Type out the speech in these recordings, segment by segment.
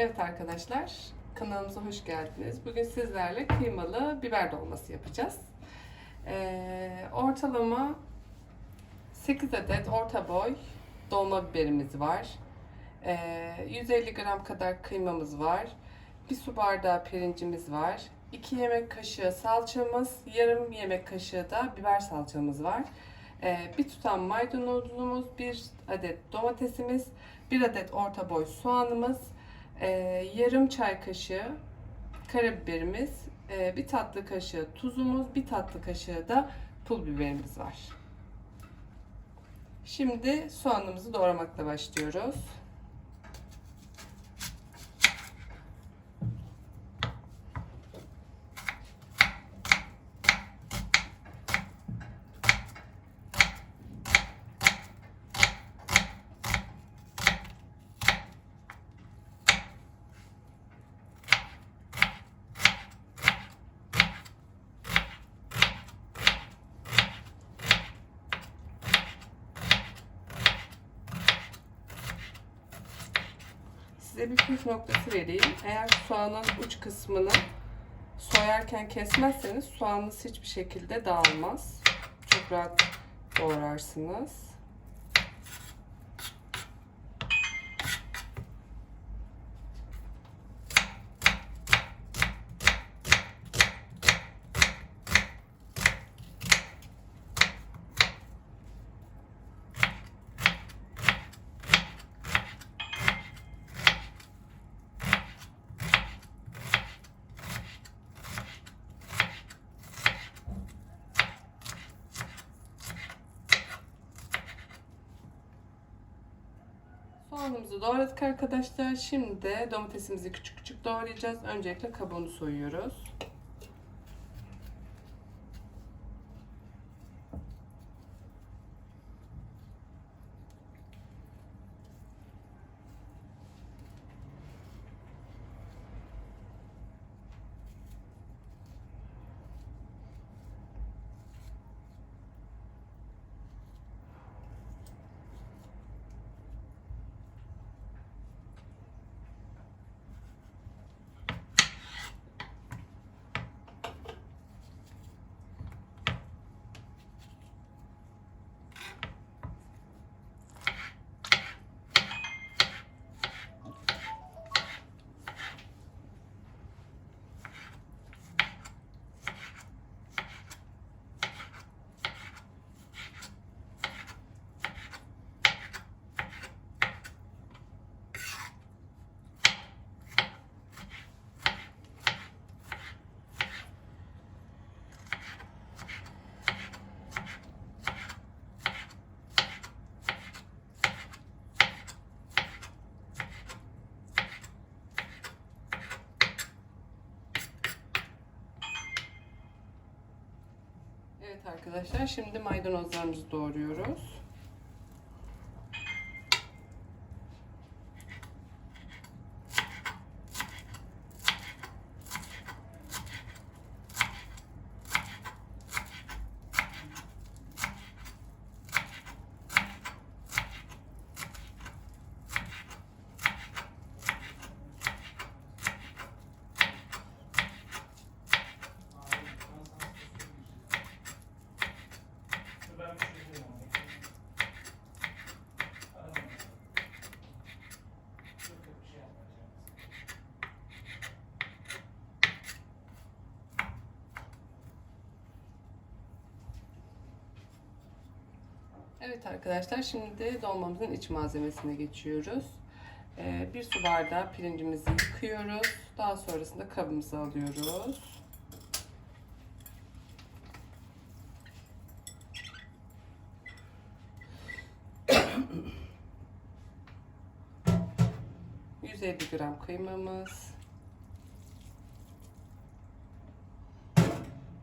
Evet arkadaşlar, kanalımıza hoş geldiniz. Bugün sizlerle kıymalı biber dolması yapacağız. Ee, ortalama 8 adet orta boy dolma biberimiz var. Ee, 150 gram kadar kıymamız var. Bir su bardağı pirincimiz var. 2 yemek kaşığı salçamız, yarım yemek kaşığı da biber salçamız var. Ee, bir tutam maydanozumuz, bir adet domatesimiz, bir adet orta boy soğanımız, ee, yarım çay kaşığı karabiberimiz, ee, bir tatlı kaşığı tuzumuz, bir tatlı kaşığı da pul biberimiz var. Şimdi soğanımızı doğramakla başlıyoruz. Size bir püf noktası vereyim. Eğer soğanın uç kısmını soyarken kesmezseniz soğanınız hiçbir şekilde dağılmaz. Çok rahat doğrarsınız. Soğanımızı doğradık arkadaşlar. Şimdi domatesimizi küçük küçük doğrayacağız. Öncelikle kabuğunu soyuyoruz. Evet arkadaşlar şimdi maydanozlarımızı doğruyoruz. Evet arkadaşlar şimdi de dolmamızın iç malzemesine geçiyoruz. Ee, bir su bardağı pirincimizi yıkıyoruz. Daha sonrasında kabımıza alıyoruz. ...150 gram kıymamız...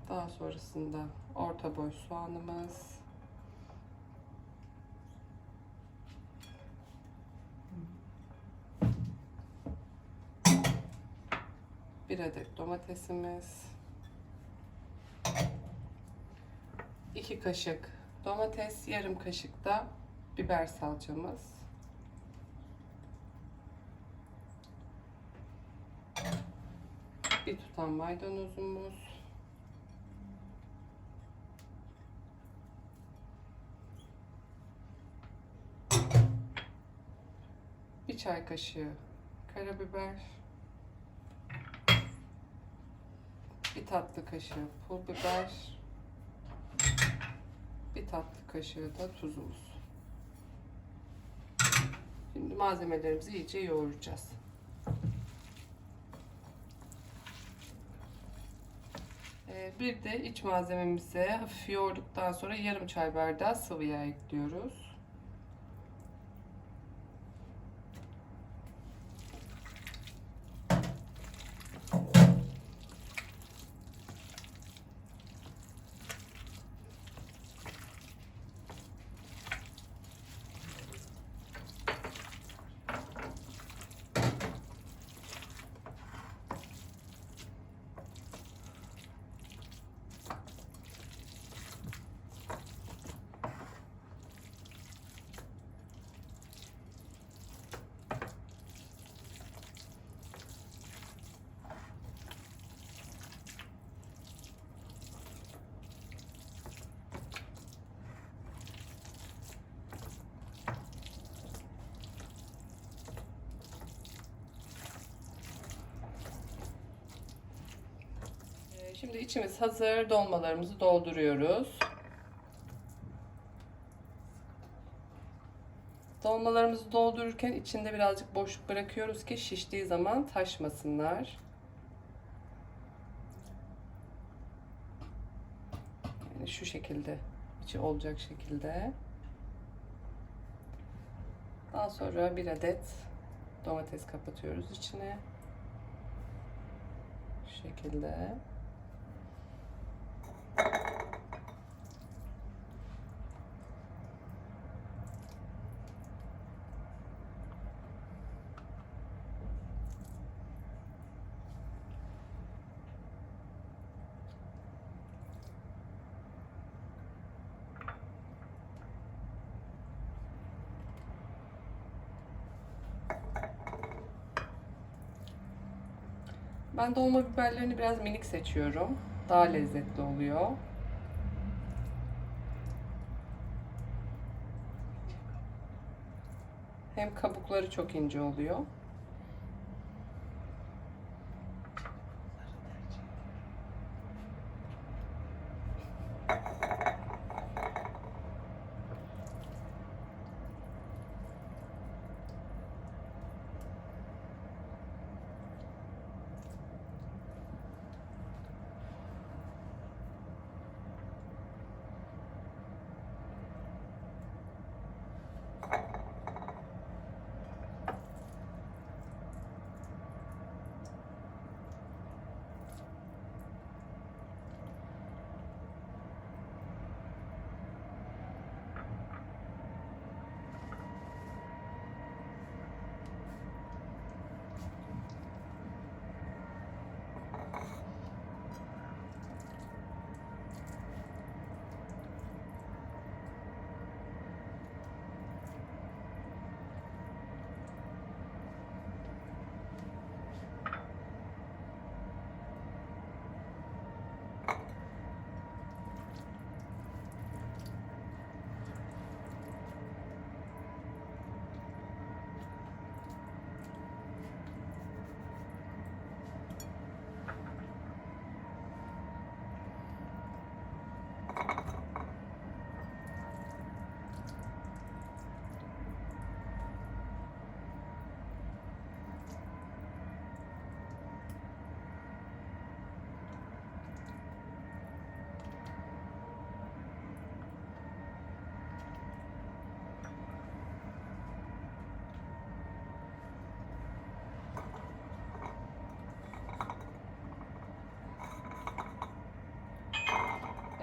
Daha sonrasında orta boy soğanımız... Bir adet domatesimiz. 2 kaşık domates, yarım kaşık da biber salçamız. Bir tutam maydanozumuz. Bir çay kaşığı karabiber. Bir tatlı kaşığı pul biber. Bir tatlı kaşığı da tuzumuz. Şimdi malzemelerimizi iyice yoğuracağız. Ee, Bir de iç malzememize hafif yoğurduktan sonra yarım çay bardağı sıvı yağ ekliyoruz. Ee, Şimdi içimiz hazır. Dolmalarımızı dolduruyoruz. Dolmalarımızı doldururken içinde birazcık boşluk bırakıyoruz ki şiştiği zaman taşmasınlar. Yani şu şekilde içi olacak şekilde. Daha sonra bir adet domates kapatıyoruz içine. Şu şekilde. Ben dolma biberlerini biraz minik seçiyorum. Daha lezzetli oluyor. Hem kabukları çok ince oluyor.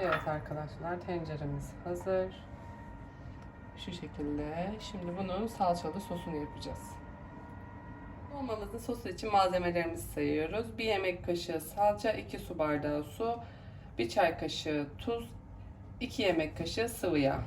Evet arkadaşlar tenceremiz hazır. Şu şekilde. Şimdi bunun salçalı sosunu yapacağız. Dolmamızın sosu için malzemelerimizi sayıyoruz. 1 yemek kaşığı salça, 2 su bardağı su, 1 çay kaşığı tuz, 2 yemek kaşığı sıvı yağ.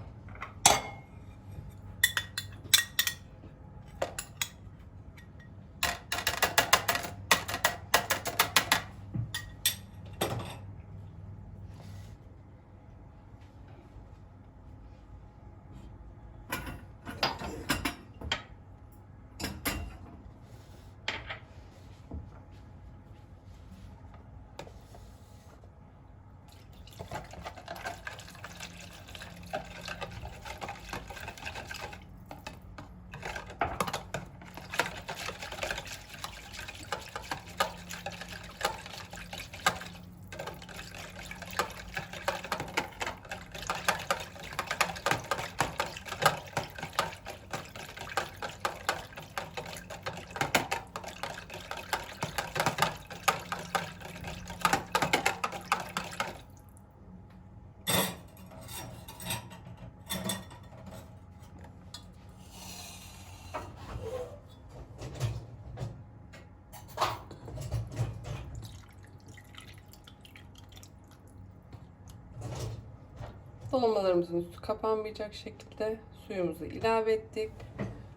Dolmalarımızın üstü kapanmayacak şekilde suyumuzu ilave ettik.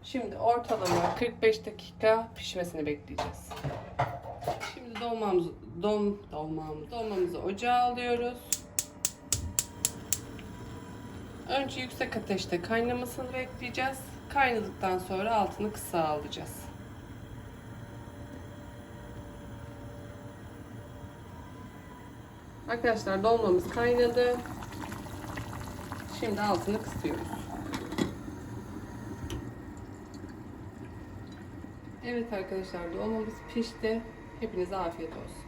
Şimdi ortalama 45 dakika pişmesini bekleyeceğiz. Şimdi dolmamızı dom dolmamızı dolmamızı ocağa alıyoruz. Önce yüksek ateşte kaynamasını bekleyeceğiz. Kaynadıktan sonra altını kısa alacağız. Arkadaşlar dolmamız kaynadı. Şimdi altını kısıyoruz. Evet arkadaşlar dolmamız pişti. Hepinize afiyet olsun.